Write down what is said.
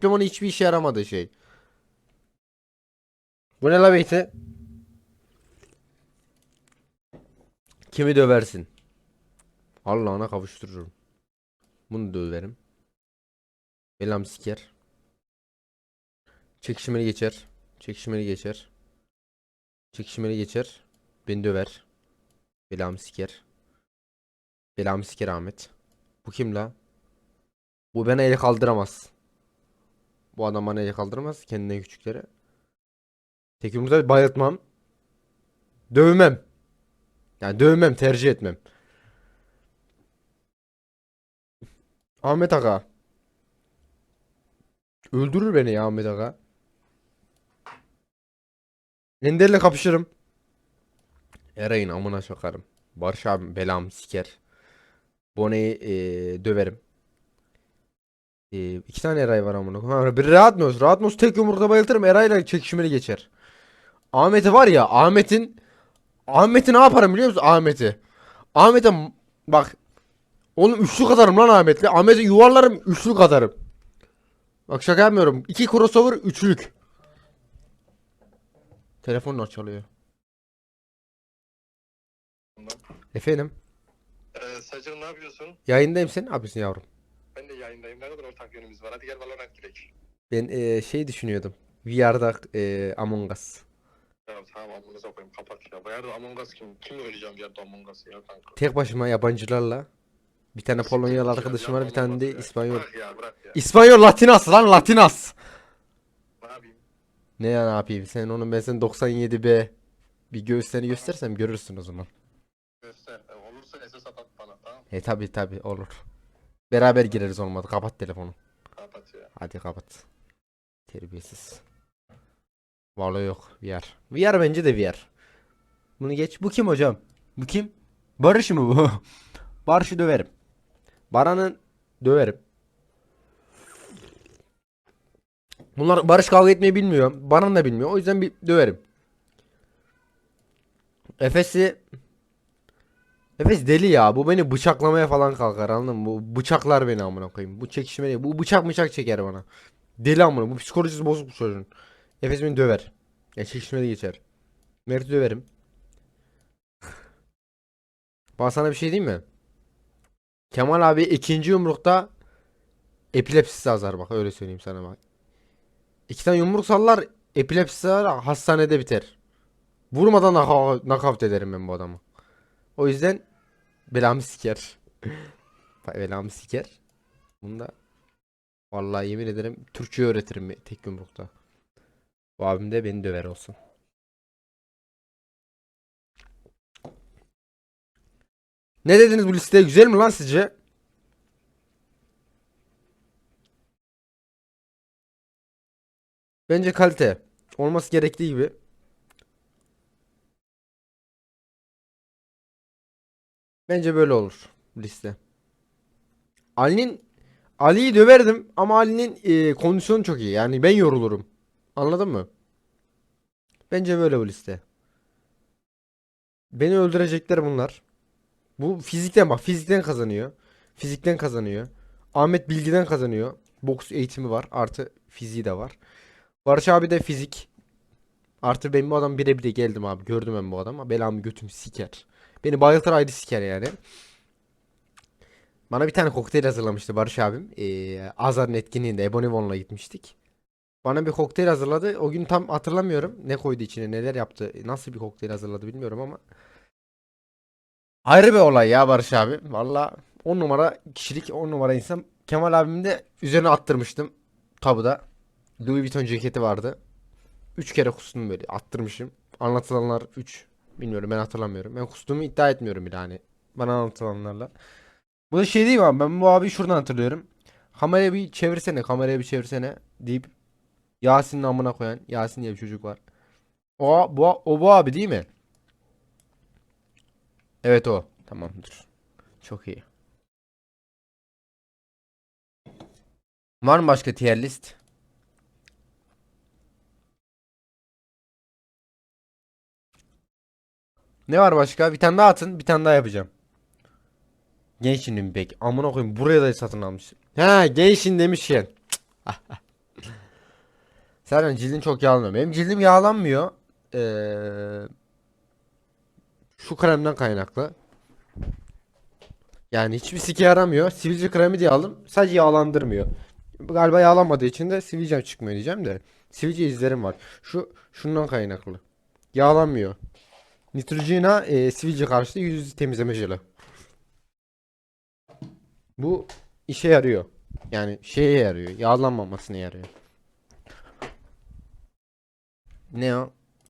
diplomanın hiçbir işe yaramadığı şey. Bu ne la? Kimi döversin? Allah'ına kavuştururum. Bunu döverim. Belam siker. Çekişmeli geçer. Çekişmeli geçer. Çekişmeli geçer. Beni döver. Belamı siker. Belamı siker Ahmet. Bu kim la? Bu bana el kaldıramaz. Bu adam bana el kaldıramaz. Kendinden küçükleri. Tek yumrukta bayıltmam. Dövmem. Yani dövmem tercih etmem. Ahmet Aga. Öldürür beni ya Ahmet Aga. Ender'le kapışırım. Eray'ın amına sokarım. Barış abim belamı siker. Bone'yi eee, döverim. Eee, iki tane Eray var amına koyayım. Bir rahat mı olsun? Rahat mı olsun? Tek yumrukta bayıltırım. Eray'la çekişmeli geçer. Ahmet'i var ya Ahmet'in Ahmet'i ne yaparım biliyor musun? Ahmet'i. Ahmet'e bak Oğlum üçlü kadarım lan Ahmet'le. Ahmet'i yuvarlarım üçlü kadarım. Bak şaka yapmıyorum. İki crossover üçlük. Telefonla çalıyor. Efendim? Ee, Sacın ne yapıyorsun? Yayındayım sen ne yapıyorsun yavrum? Yayındayım. Ne kadar ortak yönümüz var. Hadi gel Valorant girek. Ben eee, şey düşünüyordum. VR'da eee, Among Us. Tamam tamam amınıza koyayım kapat ya. Bayardı Among Us kim? Kim öleceğim bir yerde Among Us ya kanka. Tek başıma yabancılarla. Bir tane Polonyalı arkadaşım var, bir tane de İspanyol. Bırak ya bırak ya. İspanyol Latinas lan Latinas. Ne yapayım? Ne ya ne yapayım? Sen onun ben sen 97B bir göğüslerini göstersem görürsün o zaman. Göster. Ee, olursa SS at at bana tamam. E tabi tabi olur. Beraber gireriz olmadı. Kapat telefonu. Kapat ya. Hadi kapat. Terbiyesiz. Vallahi yok. VR. VR bence de VR. Bunu geç. Bu kim hocam? Bu kim? Barış mı bu? Barış'ı döverim. Baran'ı döverim. Bunlar Barış kavga etmeyi bilmiyor. Baran da bilmiyor. O yüzden bir döverim. Efes'i Efes deli ya. Bu beni bıçaklamaya falan kalkar anladın mı? Bu bıçaklar beni amına koyayım. Bu çekişmeli. Bu bıçak bıçak çeker bana. Deli amına. Bu psikolojisi bozuk bu çocuğun. Efes beni döver. Ya çekişmeli geçer. Mert'i döverim. Bana sana bir şey diyeyim mi? Kemal abi ikinci yumrukta epilepsisi azar bak öyle söyleyeyim sana bak. İki tane yumruk sallar epilepsisi hastanede biter. Vurmadan naka- nakavt ederim ben bu adamı. O yüzden belamı siker. Belamı siker. Bunda vallahi yemin ederim Türkçe öğretirim tek yumrukta. Bu abim de beni döver olsun. Ne dediniz bu listeye güzel mi lan sizce? Bence kalite. Olması gerektiği gibi. Bence böyle olur liste. Ali'nin Ali'yi döverdim ama Ali'nin e, kondisyonu çok iyi. Yani ben yorulurum. Anladın mı? Bence böyle bu liste. Beni öldürecekler bunlar. Bu fizikten bak. Fizikten kazanıyor. Fizikten kazanıyor. Ahmet bilgiden kazanıyor. Boks eğitimi var. Artı fiziği de var. Barış abi de fizik. Artı ben bu adam birebir geldim abi. Gördüm ben bu adamı. Belamı götüm siker. Beni bayıltır ayrı siker yani. Bana bir tane kokteyl hazırlamıştı Barış abim. Ee, Azar'ın etkinliğinde Ebonivon'la gitmiştik. Bana bir kokteyl hazırladı. O gün tam hatırlamıyorum. Ne koydu içine, neler yaptı, nasıl bir kokteyl hazırladı bilmiyorum ama. Ayrı bir olay ya Barış abi. Valla 10 numara kişilik 10 numara insan. Kemal abim de üzerine attırmıştım. Tabuda. Louis Vuitton ceketi vardı. 3 kere kustum böyle attırmışım. Anlatılanlar 3. Bilmiyorum ben hatırlamıyorum. Ben kustuğumu iddia etmiyorum bile hani. Bana anlatılanlarla. Bu da şey değil mi abi? Ben bu abi şuradan hatırlıyorum. Kamerayı bir çevirsene, kamerayı bir çevirsene deyip Yasin'in amına koyan Yasin diye bir çocuk var. O bu o bu abi değil mi? Evet o. Tamamdır. Çok iyi. Var mı başka tier list? Ne var başka? Bir tane daha atın. Bir tane daha yapacağım. Genshin Impact. Amına koyayım buraya da satın almış. Ha Genshin demişken. Serhan cildin çok yağlanıyor. Benim cildim yağlanmıyor. Ee, şu kremden kaynaklı. Yani hiçbir sike yaramıyor. Sivilce kremi diye aldım. Sadece yağlandırmıyor. Galiba yağlanmadığı için de sivilcem çıkmıyor diyeceğim de. Sivilce izlerim var. Şu şundan kaynaklı. Yağlanmıyor. Neutrogena e, sivilce karşıtı yüz temizleme jeli. Bu işe yarıyor. Yani şeye yarıyor. Yağlanmamasına yarıyor. Ne o?